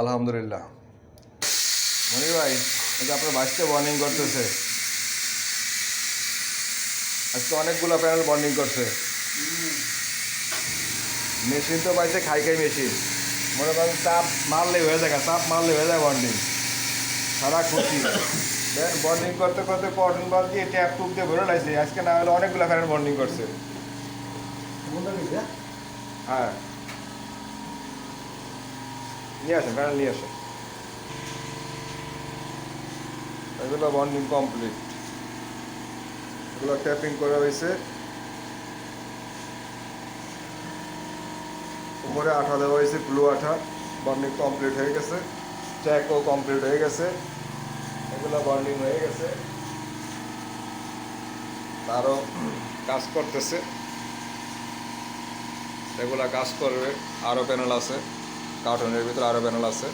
আলহামদুলিল্লাহ। মনির ভাই যে আপনার বাসকে বর্নিং করতেছে। আজকে অনেকগুলো প্যানেল বর্নিং করছে। মেশিন তো পাইছে খাই খাই মেশিন মনে করেন চাপ মারলে হয়ে যায় চাপ মারলে হয়ে যায় বন্ডিং সারা খুশি। দেন বন্ডিং করতে করতে পটন বাদ দিয়ে ট্যাপ টুপ দিয়ে ভরে লাগছে আজকে না হলে অনেকগুলো প্যানেল বন্ডিং করছে। হ্যাঁ। নিয়ে আসেন প্যানেল নিয়ে আসেন এগুলো বন্ডিং কমপ্লিট এগুলো ট্যাপিং করা হয়েছে। উপরে আঠা দেওয়া হয়েছে ব্লু আঠা। বন্ডিং কমপ্লিট হয়ে গেছে। চ্যাকও কমপ্লিট হয়ে গেছে। এগুলো বন্ডিং হয়ে গেছে। তারও কাজ করতেছে। এগুলা কাজ করবে। আরও প্যানেল আছে। কার্টুনের ভিতরে আরও প্যানেল আছে?